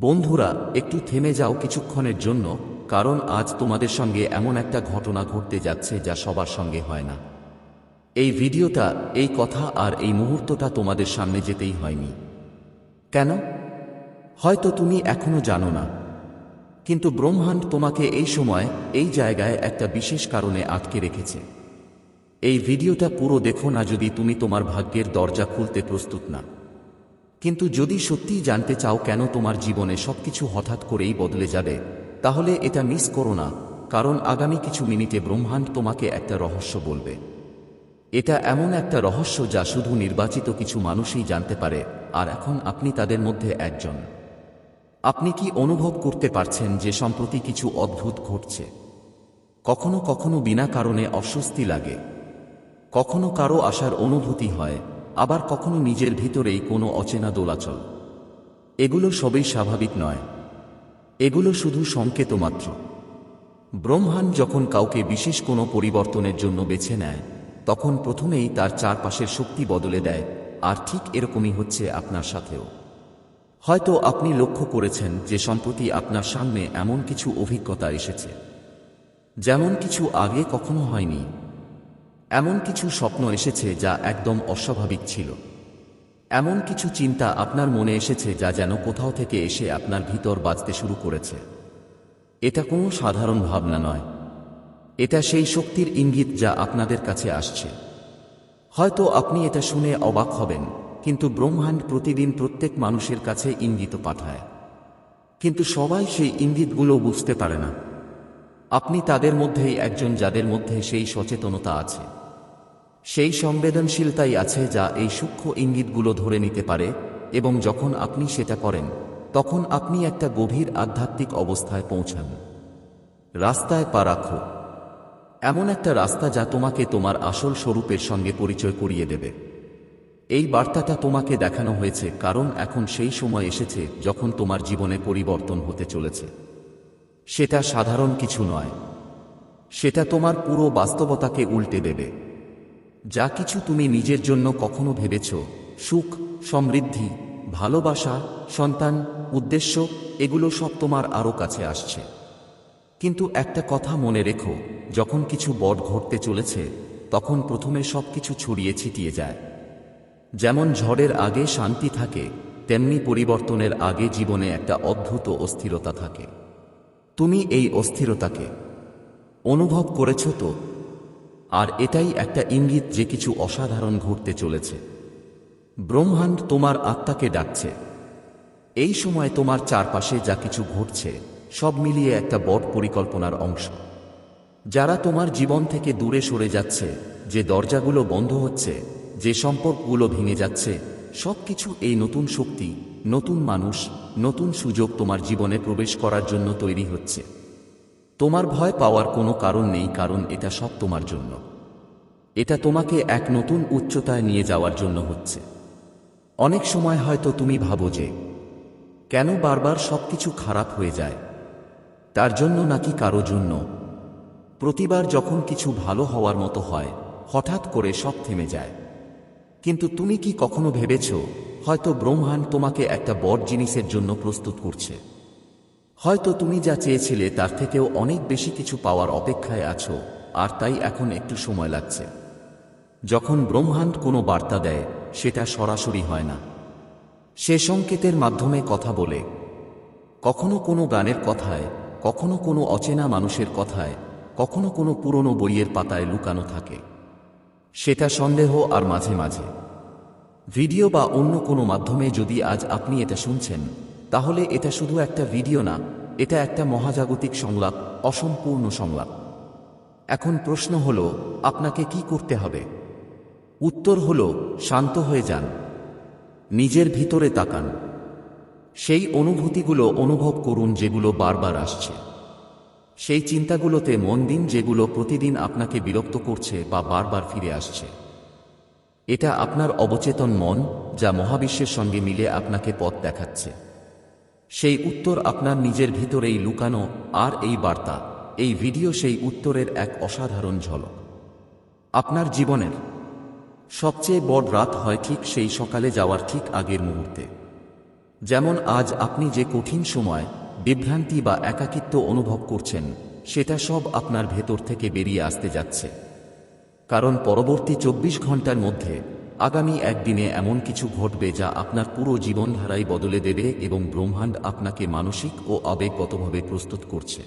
বন্ধুরা, একটু থেমে যাও কিছুক্ষণের জন্য, কারণ আজ তোমাদের সঙ্গে এমন একটা ঘটনা ঘটতে যাচ্ছে যা সবার সঙ্গে হয় না। এই ভিডিওটা, এই কথা আর এই মুহূর্তটা তোমাদের সামনে যেতেই হয়নি। কেন? হয়তো তুমি এখনও জানো না। কিন্তু ব্রহ্মাণ্ড তোমাকে এই সময়, এই জায়গায় একটা বিশেষ কারণে আটকে রেখেছে। এই ভিডিওটা পুরো দেখো না যদি তুমি তোমার ভাগ্যের দরজা খুলতে প্রস্তুত না। কিন্তু যদি সত্যিই জানতে চাও কেন তোমার জীবনে সবকিছু হঠাৎ করেই বদলে যাবে, তাহলে এটা মিস করো না, কারণ আগামী কিছু মিনিটে ব্রহ্মাণ্ড তোমাকে একটা রহস্য বলবে। এটা এমন একটা রহস্য যা শুধু নির্বাচিত কিছু মানুষই জানতে পারে, আর এখন আপনি তাদের মধ্যে একজন। আপনি কি অনুভব করতে পারছেন যে সম্প্রতি কিছু অদ্ভুত ঘটছে? কখনো কখনো বিনা কারণে অস্বস্তি লাগে। কখনো কারও আসার অনুভূতি হয় আবার কখনো নিজের ভিতরেই কোনো অচেনা দোলাচল। এগুলো সবই স্বাভাবিক নয়। এগুলো শুধু সংকেত মাত্র। ব্রহ্মাণ্ড যখন কাউকে বিশেষ কোনো পরিবর্তনের জন্য বেছে নেয়, তখন প্রথমেই তার চারপাশের শক্তি বদলে দেয়, আর ঠিক এরকমই হচ্ছে আপনার সাথেও। হয়তো আপনি লক্ষ্য করেছেন যে সম্প্রতি আপনার সামনে এমন কিছু অভিজ্ঞতা এসেছে। যেমন কিছু আগে কখনো হয়নি এমন কিছু স্বপ্ন এসেছে যা একদম অস্বাভাবিক ছিল। এমন কিছু চিন্তা আপনার মনে এসেছে যা যেন কোথাও থেকে এসে আপনার ভিতর বাজতে শুরু করেছে। এটা কোনো সাধারণ ভাবনা নয়। এটা সেই শক্তির ইঙ্গিত যা আপনাদের কাছে আসছে। হয়তো আপনি এটা শুনে অবাক হবেন, কিন্তু ব্রহ্মাণ্ড প্রতিদিন প্রত্যেক মানুষের কাছে ইঙ্গিত পাঠায়। কিন্তু সবাই সেই ইঙ্গিতগুলো বুঝতে পারে না। আপনি তাদের মধ্যেই একজন যাদের মধ্যে সেই সচেতনতা আছে। সেই সংবেদনশীলতাই আছে যা এই সূক্ষ্ম ইঙ্গিতগুলো ধরে নিতে পারে এবং যখন আপনি সেটা করেন, তখন আপনি একটা গভীর আধ্যাত্মিক অবস্থায় পৌঁছান। রাস্তায় পা রাখো। এমন একটা রাস্তা যা তোমাকে তোমার আসল স্বরূপের সঙ্গে পরিচয় করিয়ে দেবে। এই বার্তাটা তোমাকে দেখানো হয়েছে কারণ এখন সেই সময় এসেছে যখন তোমার জীবনে পরিবর্তন হতে চলেছে। সেটা সাধারণ কিছু নয়। সেটা তোমার পুরো বাস্তবতাকে উল্টে দেবে। যা কিছু তুমি নিজের জন্য কখনো ভেবেছ, সুখ, সমৃদ্ধি, ভালোবাসা, সন্তান, উদ্দেশ্য, এগুলো সব তোমার আরও কাছে আসছে। কিন্তু একটা কথা মনে রেখো, যখন কিছু বট ঘটতে চলেছে, তখন প্রথমে সব কিছু ছড়িয়ে ছিটিয়ে যায়। যেমন ঝড়ের আগে শান্তি থাকে, তেমনি পরিবর্তনের আগে জীবনে একটা অদ্ভুত অস্থিরতা থাকে। তুমি এই অস্থিরতাকে অনুভব করেছ তো? আর এটাই একটা ইঙ্গিত যে কিছু অসাধারণ ঘটতে চলেছে। ব্রহ্মাণ্ড তোমার আত্মাকে ডাকছে। এই সময় তোমার চারপাশে যা কিছু ঘটছে, সব মিলিয়ে একটা বড় পরিকল্পনার অংশ। যারা তোমার জীবন থেকে দূরে সরে যাচ্ছে, যে দরজাগুলো বন্ধ হচ্ছে, যে সম্পর্কগুলো ভেঙে যাচ্ছে সব কিছু এই নতুন শক্তি, নতুন মানুষ, নতুন সুযোগ তোমার জীবনে প্রবেশ করার জন্য তৈরি হচ্ছে। তোমার ভয় পাওয়ার কোনো কারণ নেই, কারণ এটা সব তোমার জন্য। এটা তোমাকে এক নতুন উচ্চতায় নিয়ে যাওয়ার জন্য হচ্ছে। অনেক সময় হয়তো তুমি ভাবো যে, কেন বারবার সবকিছু খারাপ হয়ে যায়? তার জন্য নাকি কারও জন্য? প্রতিবার যখন কিছু ভালো হওয়ার মতো হয়, হঠাৎ করে সব থেমে যায়। কিন্তু তুমি কি কখনো ভেবেছ, হয়তো ব্রহ্মাণ্ড তোমাকে একটা বড় জিনিসের জন্য প্রস্তুত করছে। হয়তো তুমি যা চেয়েছিলে তার থেকেও অনেক বেশি কিছু পাওয়ার অপেক্ষায় আছো, আর তাই এখন একটু সময় লাগছে। যখন ব্রহ্মাণ্ড কোনো বার্তা দেয়, সেটা সরাসরি হয় না। সে সংকেতের মাধ্যমে কথা বলে। কখনো কোনো গানের কথায়, কখনো কোনো অচেনা মানুষের কথায়, কখনো কোনো পুরনো বইয়ের পাতায় লুকানো থাকে। সেটা সন্দেহ আর মাঝে মাঝে। ভিডিও বা অন্য কোনো মাধ্যমে যদি আজ আপনি এটা শুনছেন তাহলে এটা শুধু একটা ভিডিও না, এটা একটা মহাজাগতিক সংলাপ, অসম্পূর্ণ সংলাপ। এখন প্রশ্ন হল, আপনাকে কি করতে হবে? উত্তর হল, শান্ত হয়ে যান। নিজের ভিতরে তাকান। সেই অনুভূতিগুলো অনুভব করুন যেগুলো বারবার আসছে। সেই চিন্তাগুলোতে মন দিন যেগুলো প্রতিদিন আপনাকে বিরক্ত করছে বা বারবার ফিরে আসছে। এটা আপনার অবচেতন মন, যা মহাবিশ্বের সঙ্গে মিলে আপনাকে পথ দেখাচ্ছে। সেই উত্তর আপনার নিজের ভিতরেই লুকানো আর এই বার্তা, এই ভিডিও সেই উত্তরের এক অসাধারণ ঝলক। আপনার জীবনের সবচেয়ে বড় রাত হয় ঠিক সেই সকালে যাওয়ার ঠিক আগের মুহূর্তে। যেমন আজ আপনি যে কঠিন সময়, বিভ্রান্তি বা একাকিত্ব অনুভব করছেন, সেটা সব আপনার ভেতর থেকে বেরিয়ে আসতে যাচ্ছে। কারণ পরবর্তী চব্বিশ ঘণ্টার মধ্যে আগামী একদিনে এমন কিছু ঘটবে যা আপনার পুরো জীবনধারাই বদলে দেবে এবং ব্রহ্মাণ্ড আপনাকে মানসিক ও আবেগগতভাবে প্রস্তুত করছে।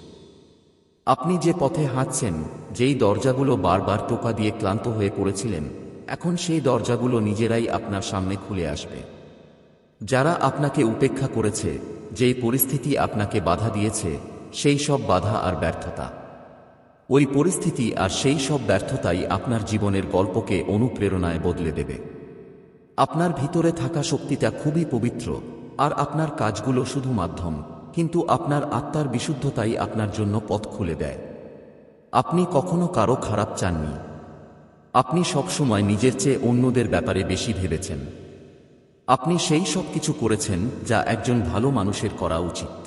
আপনি যে পথে হাঁটছেন, যেই দরজাগুলো বারবার টোকা দিয়ে ক্লান্ত হয়ে পড়েছিলেন, এখন সেই দরজাগুলো নিজেরাই আপনার সামনে খুলে আসবে। যারা আপনাকে উপেক্ষা করেছে, যেই পরিস্থিতি আপনাকে বাধা দিয়েছে, সেই সব বাধা আর ব্যর্থতা। ওই পরিস্থিতি আর সেই সব ব্যর্থতাই আপনার জীবনের গল্পকে অনুপ্রেরণায় বদলে দেবে। আপনার ভিতরে থাকা শক্তিটা খুবই পবিত্র, আর আপনার কাজগুলো শুধু মাধ্যম, কিন্তু আপনার আত্মার বিশুদ্ধতাই আপনার জন্য পথ খুলে দেয়। আপনি কখনো কারও খারাপ চাননি। আপনি সবসময় নিজের চেয়ে অন্যদের ব্যাপারে বেশি ভেবেছেন। আপনি সেই সব কিছু করেছেন যা একজন ভালো মানুষের করা উচিত।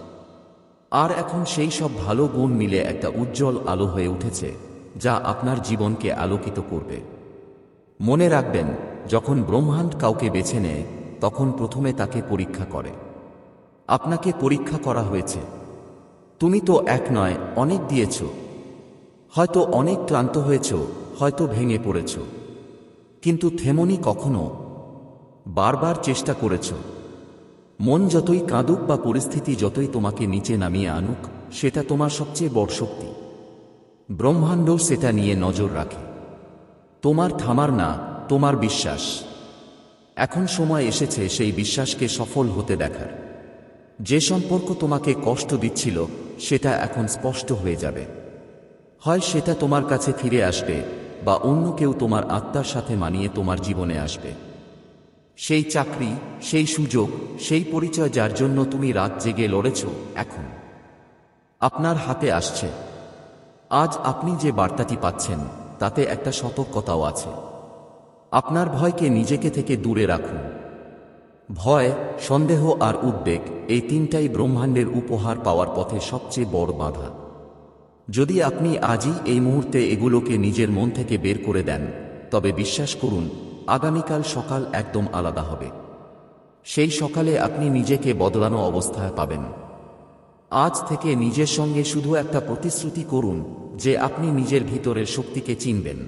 আর এখন সেই সব ভালো গুণ মিলে একটা উজ্জ্বল আলো হয়ে উঠেছে, যা আপনার জীবনকে আলোকিত করবে। মনে রাখবেন, যখন ব্রহ্মাণ্ড কাউকে বেছে নেয়, তখন প্রথমে তাকে পরীক্ষা করে। আপনাকে পরীক্ষা করা হয়েছে। তুমি তো এক নয়, অনেক দিয়েছ। হয়তো অনেক ক্লান্ত হয়েছ, হয়তো ভেঙে পড়েছ। কিন্তু থেমনি কখনো বারবার চেষ্টা করেছ। মন যতই কাঁদুক বা পরিস্থিতি যতই তোমাকে নিচে নামিয়ে আনুক, সেটা তোমার সবচেয়ে বড় শক্তি। ব্রহ্মাণ্ড সেটা নিয়ে নজর রাখে। তোমার থামার না, তোমার বিশ্বাস। এখন সময় এসেছে সেই বিশ্বাসকে সফল হতে দেখার। যে সম্পর্ক তোমাকে কষ্ট দিচ্ছিল, সেটা এখন স্পষ্ট হয়ে যাবে। হয় সেটা তোমার কাছে ফিরে আসবে, বা অন্য কেউ তোমার আত্মার সাথে মানিয়ে তোমার জীবনে আসবে। সেই চাকরি, সেই সুযোগ, সেই পরিচয় যার জন্য তুমি রাত জেগে লড়েছ, এখন। আপনার হাতে আসছে। আজ আপনি যে বার্তাটি পাচ্ছেন, তাতে একটা সতর্কতাও আছে। আপনার ভয়কে নিজেকে থেকে দূরে রাখুন। ভয়, সন্দেহ আর উদ্বেগ এই তিনটাই ব্রহ্মাণ্ডের উপহার পাওয়ার পথে সবচেয়ে বড় বাধা। যদি আপনি আজই এই মুহূর্তে এগুলোকে নিজের মন থেকে বের করে দেন, তবে বিশ্বাস করুন আগামীকাল সকাল একদম আলাদা হবে। সেই সকালে আপনি নিজেকে বদলানো অবস্থায় পাবেন। আজ থেকে নিজের সঙ্গে শুধু একটা প্রতিশ্রুতি করুন যে আপনি নিজের ভিতরের শক্তিকে চিনবেন।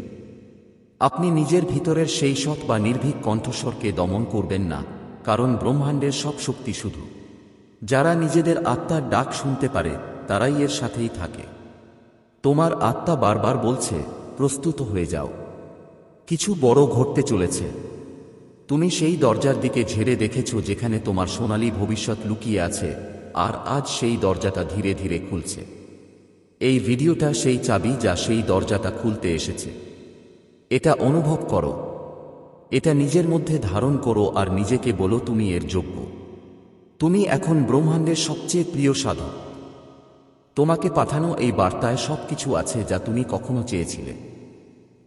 আপনি নিজের ভিতরের সেই সৎ বা নির্ভীক কণ্ঠস্বরকে দমন করবেন না, কারণ ব্রহ্মাণ্ডের সব শক্তি শুধু। যারা নিজেদের আত্মার ডাক শুনতে পারে, তারাই এর সাথেই থাকে। তোমার আত্মা বারবার বলছে, প্রস্তুত হয়ে যাও। কিছু বড় ঘটতে চলেছে। তুমি সেই দরজার দিকে ঝেড়ে দেখেছ যেখানে তোমার সোনালী ভবিষ্যৎ লুকিয়ে আছে, আর আজ সেই দরজাটা ধীরে ধীরে খুলছে। এই ভিডিওটা সেই চাবি যা সেই দরজাটা খুলতে এসেছে। এটা অনুভব করো। এটা নিজের মধ্যে ধারণ করো আর নিজেকে বলো তুমি এর যোগ্য। তুমি এখন ব্রহ্মাণ্ডের সবচেয়ে প্রিয় সাধক। তোমাকে পাঠানো এই বার্তায় সবকিছু আছে যা তুমি কখনো চেয়েছিলে।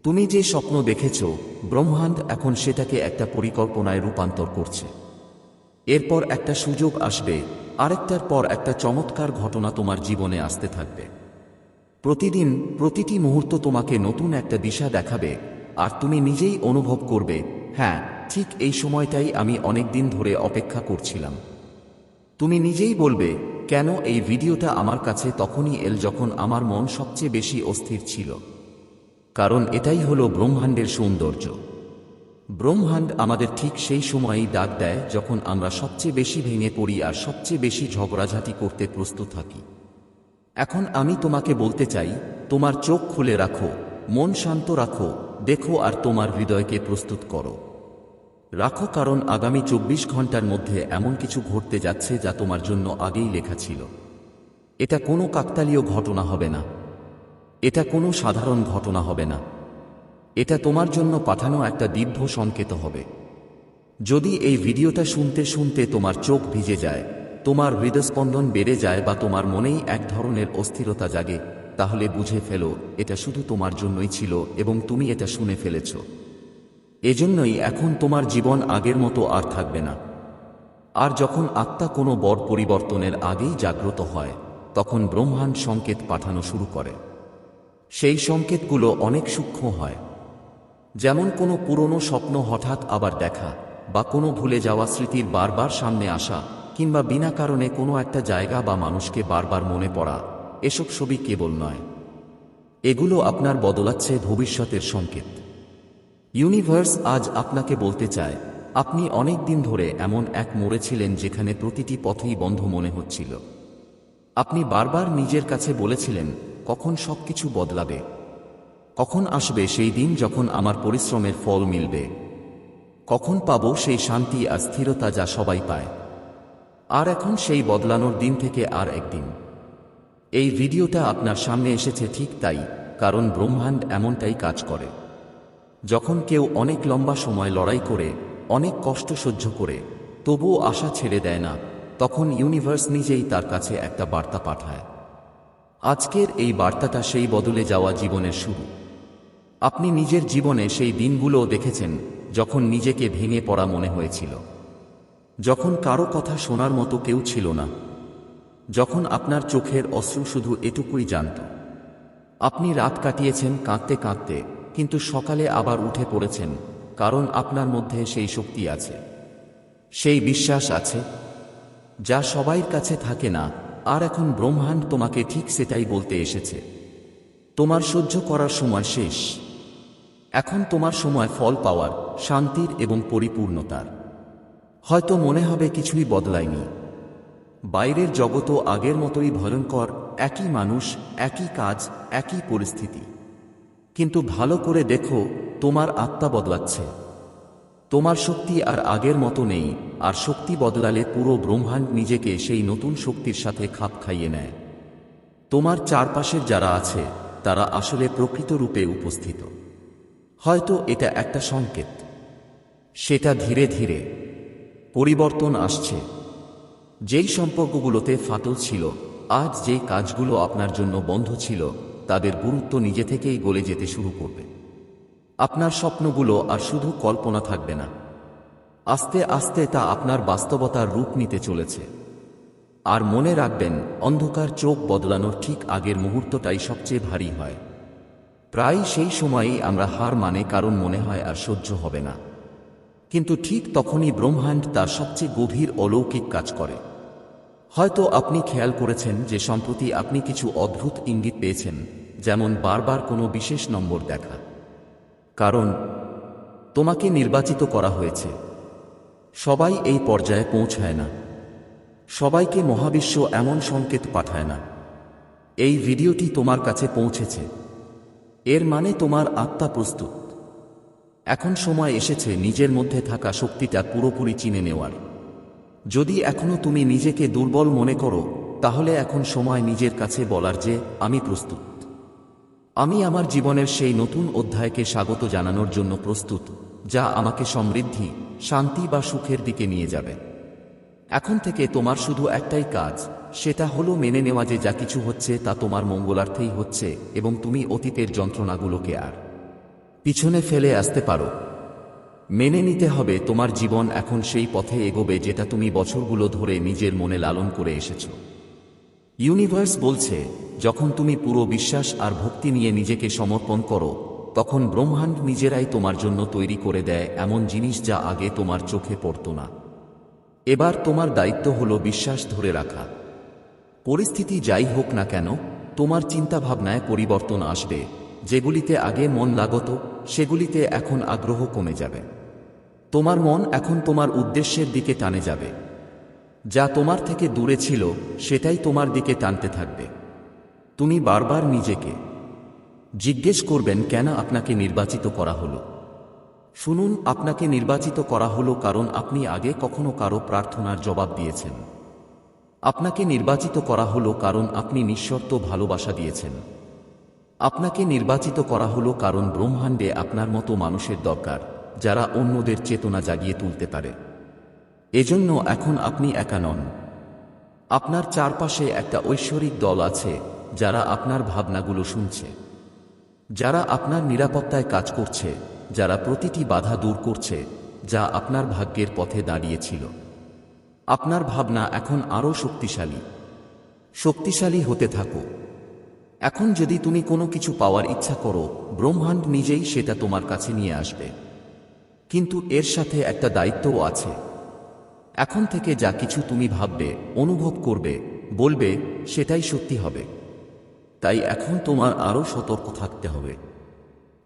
তুমি যে স্বপ্ন দেখেছ, ব্রহ্মাণ্ড এখন সেটাকে একটা পরিকল্পনায় রূপান্তর করছে। এরপর একটা সুযোগ আসবে, আরেকটার পর একটা চমৎকার ঘটনা তোমার জীবনে আসতে থাকবে। প্রতিদিন, প্রতিটি মুহূর্ত তোমাকে নতুন একটা দিশা দেখাবে, আর তুমি নিজেই অনুভব করবে হ্যাঁ ঠিক এই সময়টাই আমি অনেক দিন ধরে অপেক্ষা করছিলাম। তুমি নিজেই বলবে, কেন এই ভিডিওটা আমার কাছে তখনই এল যখন আমার মন সবচেয়ে বেশি অস্থির ছিল? কারণ এটাই হলো ব্রহ্মাণ্ডের সৌন্দর্য। ব্রহ্মাণ্ড আমাদের ঠিক সেই সময়েই ডাক দেয় যখন আমরা সবচেয়ে বেশি ভেঙে পড়ি আর সবচেয়ে বেশি ঝগড়াঝাটি করতে প্রস্তুত থাকি। এখন আমি তোমাকে বলতে চাই, তোমার চোখ খুলে রাখো, মন শান্ত রাখো, দেখো আর তোমার হৃদয়কে প্রস্তুত করো। রাখো কারণ আগামী চব্বিশ ঘণ্টার মধ্যে এমন কিছু ঘটতে যাচ্ছে যা তোমার জন্য আগেই লেখা ছিল। এটা কোনো কাকতালীয় ঘটনা হবে না। এটা কোনো সাধারণ ঘটনা হবে না। এটা তোমার জন্য পাঠানো একটা দিব্য সংকেত হবে। যদি এই ভিডিওটা শুনতে শুনতে তোমার চোখ ভিজে যায়, তোমার হৃদস্পন্দন বেড়ে যায় বা তোমার মনেই এক ধরনের অস্থিরতা জাগে, তাহলে বুঝে ফেলো, এটা শুধু তোমার জন্যই ছিল এবং তুমি এটা শুনে ফেলেছ। এজন্যই এখন তোমার জীবন আগের মতো আর থাকবে না। আর যখন আত্মা কোনো বড় পরিবর্তনের আগেই জাগ্রত হয়, তখন ব্রহ্মাণ্ড সংকেত পাঠানো শুরু করে। সেই সংকেতগুলো অনেক সূক্ষ্ম হয়। যেমন কোনো পুরনো স্বপ্ন হঠাৎ আবার দেখা, বা কোনো ভুলে যাওয়া স্মৃতির বারবার সামনে আসা, কিংবা বিনা কারণে কোনো একটা জায়গা বা মানুষকে বারবার মনে পড়া, এসব ছবি কেবল নয়। এগুলো আপনার বদলাচ্ছে ভবিষ্যতের সংকেত। ইউনিভার্স আজ আপনাকে বলতে চায়, আপনি অনেক দিন ধরে এমন এক মোড়ে ছিলেন যেখানে প্রতিটি পথই বন্ধ মনে হচ্ছিল। আপনি বারবার নিজের কাছে বলেছিলেন কখন সবকিছু বদলাবে? কখন আসবে সেই দিন যখন আমার পরিশ্রমের ফল মিলবে? কখন পাব সেই শান্তি আর স্থিরতা যা সবাই পায়? আর এখন সেই বদলানোর দিন থেকে আর একদিন। এই ভিডিওটা আপনার সামনে এসেছে ঠিক তাই, কারণ ব্রহ্মাণ্ড এমনটাই কাজ করে। যখন কেউ অনেক লম্বা সময় লড়াই করে, অনেক কষ্ট সহ্য করে, তবুও আশা ছেড়ে দেয় না, তখন ইউনিভার্স নিজেই তার কাছে একটা বার্তা পাঠায়। আজকের এই বার্তাটা সেই বদলে যাওয়া জীবনের শুরু। আপনি নিজের জীবনে সেই দিনগুলোও দেখেছেন, যখন নিজেকে ভেঙে পড়া মনে হয়েছিল। যখন কারও কথা শোনার মতো কেউ ছিল না। যখন আপনার চোখের অশ্রু শুধু এটুকুই জানত। আপনি রাত কাটিয়েছেন কাঁদতে কাঁদতে, কিন্তু সকালে আবার উঠে পড়েছেন, কারণ আপনার মধ্যে সেই শক্তি আছে। সেই বিশ্বাস আছে, যা সবাইর কাছে থাকে না আর এখন ব্রহ্মাণ্ড তোমাকে ঠিক সেটাই বলতে এসেছে। তোমার সহ্য করার সময় শেষ। এখন তোমার সময় ফল পাওয়ার, শান্তির এবং পরিপূর্ণতার। হয়তো মনে হবে কিছুই বদলায়নি। বাইরের জগৎও আগের মতোই ভয়ঙ্কর, একই মানুষ, একই কাজ, একই পরিস্থিতি। কিন্তু ভালো করে দেখো, তোমার আত্মা বদলাচ্ছে। তোমার শক্তি আর আগের মতো নেই, আর শক্তি বদলালে পুরো ব্রহ্মাণ্ড নিজেকে সেই নতুন শক্তির সাথে খাপ খাইয়ে নেয়। তোমার চারপাশের যারা আছে, তারা আসলে প্রকৃত রূপে উপস্থিত। হয়তো এটা একটা সংকেত। সেটা ধীরে ধীরে পরিবর্তন আসছে। যেই সম্পর্কগুলোতে ফাটল ছিল, আজ যে কাজগুলো আপনার জন্য বন্ধ ছিল, তাদের গুরুত্ব নিজে থেকেই গলে যেতে শুরু করবে। আপনার স্বপ্নগুলো আর শুধু কল্পনা থাকবে না। আস্তে আস্তে তা আপনার বাস্তবতার রূপ নিতে চলেছে। আর মনে রাখবেন, অন্ধকার চোখ বদলানোর ঠিক আগের মুহূর্তটাই সবচেয়ে ভারী হয়। প্রায় সেই সময়েই আমরা হার মানে কারণ মনে হয় আর সহ্য হবে না। কিন্তু ঠিক তখনই ব্রহ্মাণ্ড তার সবচেয়ে গভীর অলৌকিক কাজ করে। হয়তো আপনি খেয়াল করেছেন যে সম্প্রতি আপনি কিছু অদ্ভুত ইঙ্গিত পেয়েছেন, যেমন বারবার কোনো বিশেষ নম্বর দেখা। কারণ তোমাকে নির্বাচিত করা হয়েছে। সবাই এই পর্যায়ে পৌঁছায় না। সবাইকে মহাবিশ্ব এমন সংকেত পাঠায় না। এই ভিডিওটি তোমার কাছে পৌঁছেছে। এর মানে তোমার আত্মা প্রস্তুত। এখন সময় এসেছে নিজের মধ্যে থাকা শক্তিটা পুরোপুরি চিনে নেওয়ার। যদি এখনও তুমি নিজেকে দুর্বল মনে করো, তাহলে এখন সময় নিজের কাছে বলার যে, আমি প্রস্তুত। আমি আমার জীবনের সেই নতুন অধ্যায়কে স্বাগত জানানোর জন্য প্রস্তুত, যা আমাকে সমৃদ্ধি, শান্তি বা সুখের দিকে নিয়ে যাবে। এখন থেকে তোমার শুধু একটাই কাজ, সেটা হলো মেনে নেওয়া যে যা কিছু হচ্ছে তা তোমার মঙ্গলার্থেই হচ্ছে এবং তুমি অতীতের যন্ত্রণাগুলোকে আর পিছনে ফেলে আসতে পারো। মেনে নিতে হবে তোমার জীবন এখন সেই পথে এগোবে যেটা তুমি বছরগুলো ধরে নিজের মনে লালন করে এসেছ। ইউনিভার্স বলছে, যখন তুমি পুরো বিশ্বাস আর ভক্তি নিয়ে নিজেকে সমর্পণ করো, তখন ব্রহ্মাণ্ড নিজেরাই তোমার জন্য তৈরি করে দেয় এমন জিনিস যা আগে তোমার চোখে পড়ত না। এবার তোমার দায়িত্ব হলো বিশ্বাস ধরে রাখা। পরিস্থিতি যাই হোক না কেন, তোমার চিন্তাভাবনায় পরিবর্তন আসবে। যেগুলিতে আগে মন লাগত, সেগুলিতে এখন আগ্রহ কমে যাবে। তোমার মন এখন তোমার উদ্দেশ্যের দিকে টানে যাবে। যা তোমার থেকে দূরে ছিল, সেটাই তোমার দিকে টানতে থাকবে। তুমি বারবার নিজেকে জিজ্ঞেস করবেন, কেন আপনাকে নির্বাচিত করা হলো? শুনুন, আপনাকে নির্বাচিত করা হলো কারণ আপনি আগে কখনো কারও প্রার্থনার জবাব দিয়েছেন। আপনাকে নির্বাচিত করা হলো কারণ আপনি নিঃশর্ত ভালোবাসা দিয়েছেন। আপনাকে নির্বাচিত করা হলো কারণ ব্রহ্মাণ্ডে আপনার মতো মানুষের দরকার, যারা অন্যদের চেতনা জাগিয়ে তুলতে পারে। এজন্য এখন আপনি একা নন। আপনার চারপাশে একটা ঐশ্বরিক দল আছে, যারা আপনার ভাবনাগুলো শুনছে। যারা আপনার নিরাপত্তায় কাজ করছে, যারা প্রতিটি বাধা দূর করছে, যা আপনার ভাগ্যের পথে দাঁড়িয়েছিল। আপনার ভাবনা এখন আরও শক্তিশালী। শক্তিশালী হতে থাকো। এখন যদি তুমি কোনো কিছু পাওয়ার ইচ্ছা করো, ব্রহ্মাণ্ড নিজেই সেটা তোমার কাছে নিয়ে আসবে। কিন্তু এর সাথে একটা দায়িত্বও আছে। এখন থেকে যা কিছু তুমি ভাববে, অনুভব করবে, বলবে, সেটাই সত্যি হবে। তাই এখন তোমার আরও সতর্ক থাকতে হবে।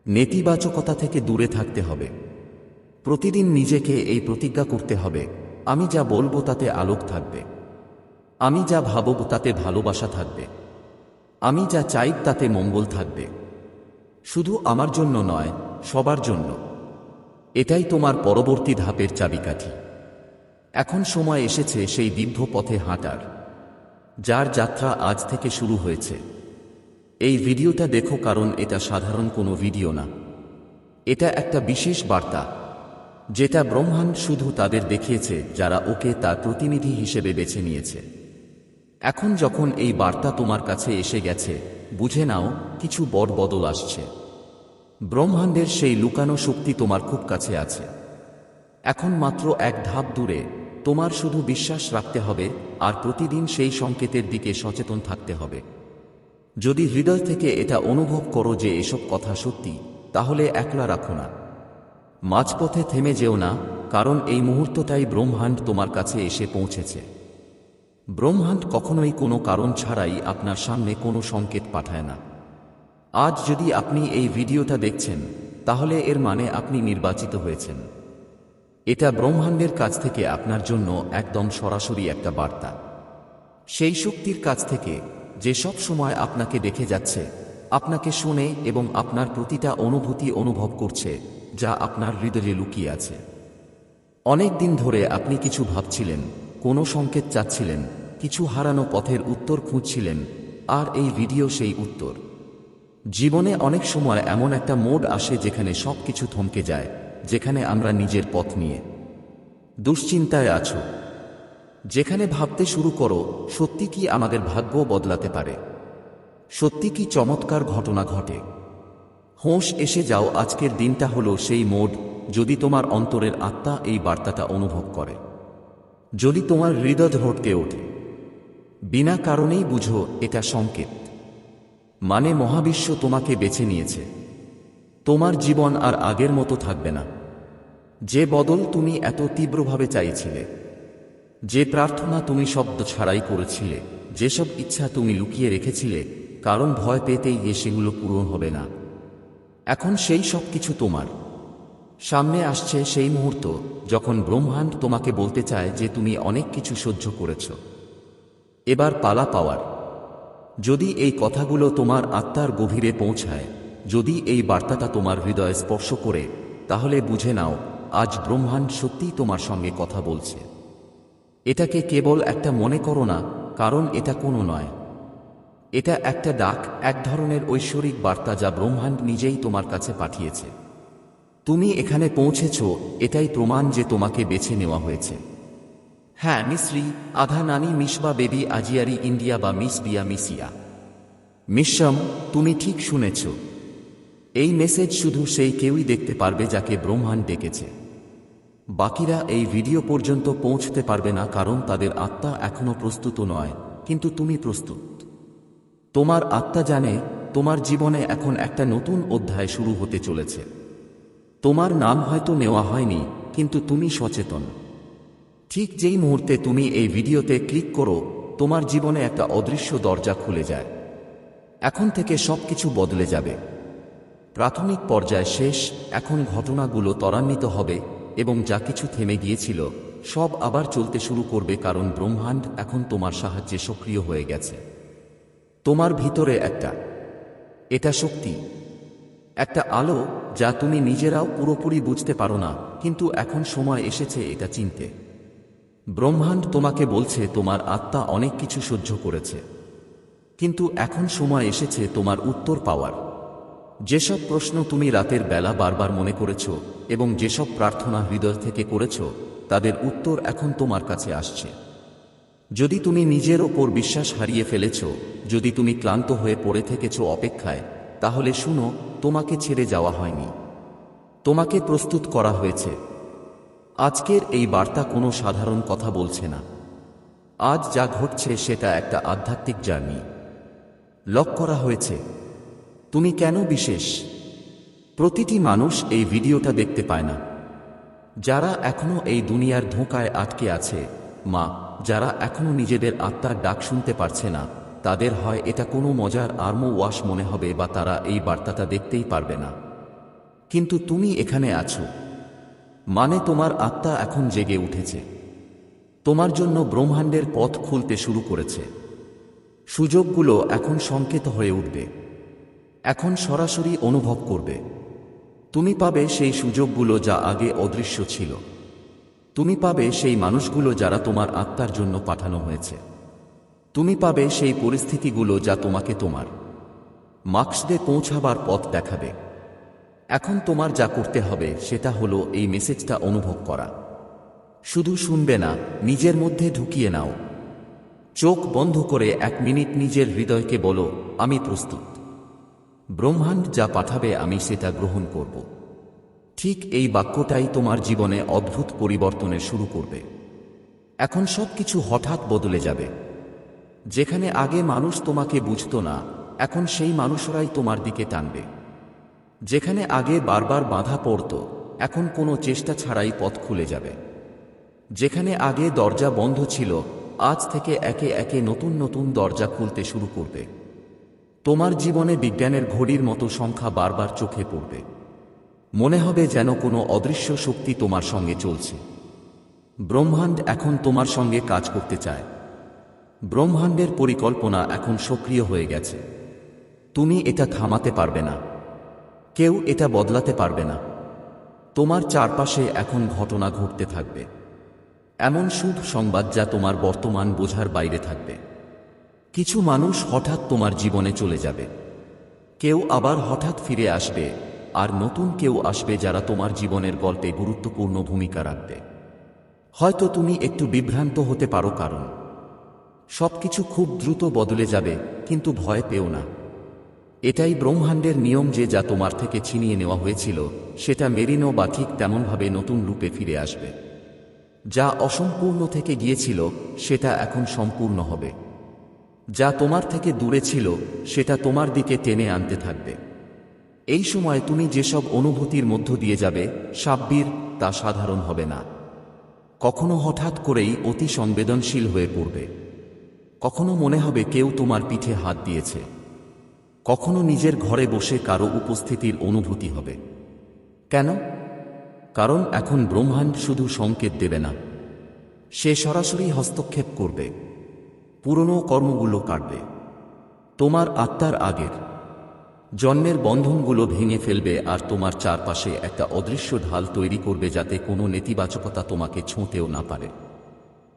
নেতিবাচকতা থেকে দূরে থাকতে হবে। প্রতিদিন নিজেকে এই প্রতিজ্ঞা করতে হবে, আমি যা বলব তাতে আলোক থাকবে। আমি যা ভাবব তাতে ভালোবাসা থাকবে। আমি যা চাই তাতে মঙ্গল থাকবে। শুধু আমার জন্য নয়, সবার জন্য। এটাই তোমার পরবর্তী ধাপের চাবিকাঠি। এখন সময় এসেছে সেই দীর্ঘ পথে হাঁটার, যার যাত্রা আজ থেকে শুরু হয়েছে। এই ভিডিওটা দেখো কারণ এটা সাধারণ কোনো ভিডিও না। এটা একটা বিশেষ বার্তা, যেটা ব্রহ্মাণ্ড শুধু তাদের দেখিয়েছে, যারা ওকে তার প্রতিনিধি হিসেবে বেছে নিয়েছে। এখন যখন এই বার্তা তোমার কাছে এসে গেছে, বুঝে নাও, কিছু বড় বদল আসছে। ব্রহ্মাণ্ডের সেই লুকানো শক্তি তোমার খুব কাছে আছে। এখন মাত্র এক ধাপ দূরে তোমার শুধু বিশ্বাস রাখতে হবে, আর প্রতিদিন সেই সংকেতের দিকে সচেতন থাকতে হবে। যদি হৃদয় থেকে এটা অনুভব করো যে এসব কথা সত্যি, তাহলে একলা রাখো না। মাঝপথে থেমে যেও না, কারণ এই মুহূর্তটাই ব্রহ্মাণ্ড তোমার কাছে এসে পৌঁছেছে। ব্রহ্মাণ্ড কখনোই কোনো কারণ ছাড়াই আপনার সামনে কোনো সংকেত পাঠায় না। আজ যদি আপনি এই ভিডিওটা দেখছেন, তাহলে এর মানে আপনি নির্বাচিত হয়েছেন। এটা ব্রহ্মাণ্ডের কাছ থেকে আপনার জন্য একদম সরাসরি একটা বার্তা। সেই শক্তির কাছ থেকে যে সব সময় আপনাকে দেখে যাচ্ছে, আপনাকে শুনে এবং আপনার প্রতিটা অনুভূতি অনুভব করছে, যা আপনার হৃদয়ে লুকিয়ে আছে। অনেক দিন ধরে আপনি কিছু ভাবছিলেন, কোনো সংকেত চাচ্ছিলেন, কিছু হারানো পথের উত্তর খুঁজছিলেন, আর এই ভিডিও সেই উত্তর। জীবনে অনেক সময় এমন একটা মোড আসে যেখানে সব কিছু থমকে যায় যেখানে আমরা নিজের পথ নিয়ে দুশ্চিন্তায় আছো। যেখানে ভাবতে শুরু করো, সত্যি কি আমাদের ভাগ্য বদলাতে পারে? সত্যি কি চমৎকার ঘটনা ঘটে? হোঁশ, এসে যাও, আজকের দিনটা হলো সেই মোড, যদি তোমার অন্তরের আত্মা এই বার্তাটা অনুভব করে। যদি তোমার হৃদয় ধরতে ওঠে। বিনা কারণেই বুঝো, এটা সংকেত। মানে মহাবিশ্ব তোমাকে বেছে নিয়েছে। তোমার জীবন আর আগের মতো থাকবে না। যে বদল তুমি এত তীব্রভাবে চাইছিলে, যে প্রার্থনা তুমি শব্দ ছাড়াই করেছিলে, যেসব ইচ্ছা তুমি লুকিয়ে রেখেছিলে, কারণ ভয় পেতেই গিয়ে সেগুলো পূরণ হবে না। এখন সেই সব কিছু তোমার। সামনে আসছে সেই মুহূর্ত যখন ব্রহ্মাণ্ড তোমাকে বলতে চায় যে তুমি অনেক কিছু সহ্য করেছ। এবার পালা পাওয়ার। যদি এই কথাগুলো তোমার আত্মার গভীরে পৌঁছায়, যদি এই বার্তাটা তোমার হৃদয়ে স্পর্শ করে, তাহলে বুঝে নাও আজ ব্রহ্মাণ্ড সত্যিই তোমার সঙ্গে কথা বলছে। এটাকে কেবল একটা মনে করো না, কারণ এটা কোনো নয়। এটা একটা ডাক, এক ধরনের ঐশ্বরিক বার্তা যা ব্রহ্মাণ্ড নিজেই তোমার কাছে পাঠিয়েছে। তুমি এখানে পৌঁছেছ, এটাই প্রমাণ যে তোমাকে বেছে নেওয়া হয়েছে। হ্যাঁ মিশ্রি আধা নানি মিসবা বেবি আজিয়ারি ইন্ডিয়া বা মিস বিয়া মিসিয়া। মিশ্রম তুমি ঠিক শুনেছ। এই মেসেজ শুধু সেই কেউই দেখতে পারবে যাকে ব্রহ্মাণ্ড ডেকেছে। বাকিরা এই ভিডিও পর্যন্ত পৌঁছতে পারবে না কারণ তাদের আত্মা এখনও প্রস্তুত নয়। কিন্তু তুমি প্রস্তুত। তোমার আত্মা জানে তোমার জীবনে এখন একটা নতুন অধ্যায় শুরু হতে চলেছে। তোমার নাম হয়তো নেওয়া হয়নি, কিন্তু তুমি সচেতন। ঠিক যেই মুহূর্তে তুমি এই ভিডিওতে ক্লিক করো, তোমার জীবনে একটা অদৃশ্য দরজা খুলে যায়। এখন থেকে সব কিছু বদলে যাবে। প্রাথমিক পর্যায় শেষ, এখন ঘটনাগুলো ত্বরান্বিত হবে এবং যা কিছু থেমে গিয়েছিল, সব আবার চলতে শুরু করবে কারণ ব্রহ্মাণ্ড এখন তোমার সাহায্যে সক্রিয় হয়ে গেছে। তোমার ভিতরে একটা, এটা শক্তি, একটা আলো যা তুমি নিজেরাও পুরোপুরি বুঝতে পারো না, কিন্তু এখন সময় এসেছে এটা চিনতে। ব্রহ্মাণ্ড তোমাকে বলছে তোমার আত্মা অনেক কিছু সহ্য করেছে, কিন্তু এখন সময় এসেছে তোমার উত্তর পাওয়ার। যেসব প্রশ্ন তুমি রাতের বেলা বারবার মনে করেছ এবং যেসব প্রার্থনা হৃদয় থেকে করেছ, তাদের উত্তর এখন তোমার কাছে আসছে। যদি তুমি নিজের ওপর বিশ্বাস হারিয়ে ফেলেছ, যদি তুমি ক্লান্ত হয়ে পড়ে থেকেছ অপেক্ষায়, তাহলে শুনো, তোমাকে ছেড়ে যাওয়া হয়নি। তোমাকে প্রস্তুত করা হয়েছে। আজকের এই বার্তা কোনো সাধারণ কথা বলছে না। আজ যা ঘটছে সেটা একটা আধ্যাত্মিক জার্নি। লক করা হয়েছে। তুমি কেন বিশেষ? প্রতিটি মানুষ এই ভিডিওটা দেখতে পায় না। যারা এখনও এই দুনিয়ার ধোঁকায় আটকে আছে, মা, যারা এখনও নিজেদের আত্মার ডাক শুনতে পারছে না, তাদের হয় এটা কোনো মজার আর্মো ওয়াশ মনে হবে বা তারা এই বার্তাটা দেখতেই পারবে না। কিন্তু তুমি এখানে আছো। মানে তোমার আত্মা এখন জেগে উঠেছে। তোমার জন্য ব্রহ্মাণ্ডের পথ খুলতে শুরু করেছে। সুযোগগুলো এখন সংকেত হয়ে উঠবে। এখন সরাসরি অনুভব করবে। তুমি পাবে সেই সুযোগগুলো যা আগে অদৃশ্য ছিল। তুমি পাবে সেই মানুষগুলো যারা তোমার আত্মার জন্য পাঠানো হয়েছে। তুমি পাবে সেই পরিস্থিতিগুলো যা তোমাকে তোমার। মার্কসদে পৌঁছাবার পথ দেখাবে। এখন তোমার যা করতে হবে সেটা হলো এই মেসেজটা অনুভব করা। শুধু শুনবে না, নিজের মধ্যে ঢুকিয়ে নাও। চোখ বন্ধ করে এক মিনিট নিজের হৃদয়কে বলো, আমি প্রস্তুত। ব্রহ্মাণ্ড যা পাঠাবে আমি সেটা গ্রহণ করব। ঠিক এই বাক্যটাই তোমার জীবনে অদ্ভুত পরিবর্তনের শুরু করবে। এখন সব কিছু হঠাৎ বদলে যাবে। যেখানে আগে মানুষ তোমাকে বুঝতো না, এখন সেই মানুষরাই তোমার দিকে টানবে। যেখানে আগে বারবার বাধা পড়ত, এখন কোনো চেষ্টা ছাড়াই পথ খুলে যাবে। যেখানে আগে দরজা বন্ধ ছিল, আজ থেকে একে একে নতুন নতুন দরজা খুলতে শুরু করবে। তোমার জীবনে বিজ্ঞানের ঘড়ির মতো সংখ্যা বারবার চোখে পড়বে। মনে হবে যেন কোনো অদৃশ্য শক্তি তোমার সঙ্গে চলছে। ব্রহ্মাণ্ড এখন তোমার সঙ্গে কাজ করতে চায়। ব্রহ্মাণ্ডের পরিকল্পনা এখন সক্রিয় হয়ে গেছে। তুমি এটা থামাতে পারবে না। কেউ এটা বদলাতে পারবে না। তোমার চারপাশে এখন ঘটনা ঘটতে থাকবে। এমন শুভ সংবাদ যা তোমার বর্তমান বোঝার বাইরে থাকবে। কিছু মানুষ হঠাৎ তোমার জীবনে চলে যাবে। কেউ আবার হঠাৎ ফিরে আসবে, আর নতুন কেউ আসবে যারা তোমার জীবনের গল্পে গুরুত্বপূর্ণ ভূমিকা রাখবে। হয়তো তুমি একটু বিভ্রান্ত হতে পারো কারণ, সবকিছু খুব দ্রুত বদলে যাবে, কিন্তু ভয় পেও না। এটাই ব্রহ্মাণ্ডের নিয়ম যে যা তোমার থেকে ছিনিয়ে নেওয়া হয়েছিল, সেটা মেরিনো বা ঠিক তেমনভাবে নতুন রূপে ফিরে আসবে। যা অসম্পূর্ণ থেকে গিয়েছিল, সেটা এখন সম্পূর্ণ হবে। যা তোমার থেকে দূরে ছিল, সেটা তোমার দিকে টেনে আনতে থাকবে। এই সময় তুমি যেসব অনুভূতির মধ্য দিয়ে যাবে, সাব্বির তা সাধারণ হবে না। কখনো হঠাৎ করেই অতি সংবেদনশীল হয়ে পড়বে। কখনো মনে হবে কেউ তোমার পিঠে হাত দিয়েছে। কখনো নিজের ঘরে বসে কারও উপস্থিতির অনুভূতি হবে। কেন? কারণ এখন ব্রহ্মাণ্ড শুধু সংকেত দেবে না। সে সরাসরি হস্তক্ষেপ করবে। পুরনো কর্মগুলো কাটবে। তোমার আত্মার আগের। জন্মের বন্ধনগুলো ভেঙে ফেলবে আর তোমার চারপাশে একটা অদৃশ্য ঢাল তৈরি করবে যাতে কোনো নেতিবাচকতা তোমাকে ছুঁতেও না পারে।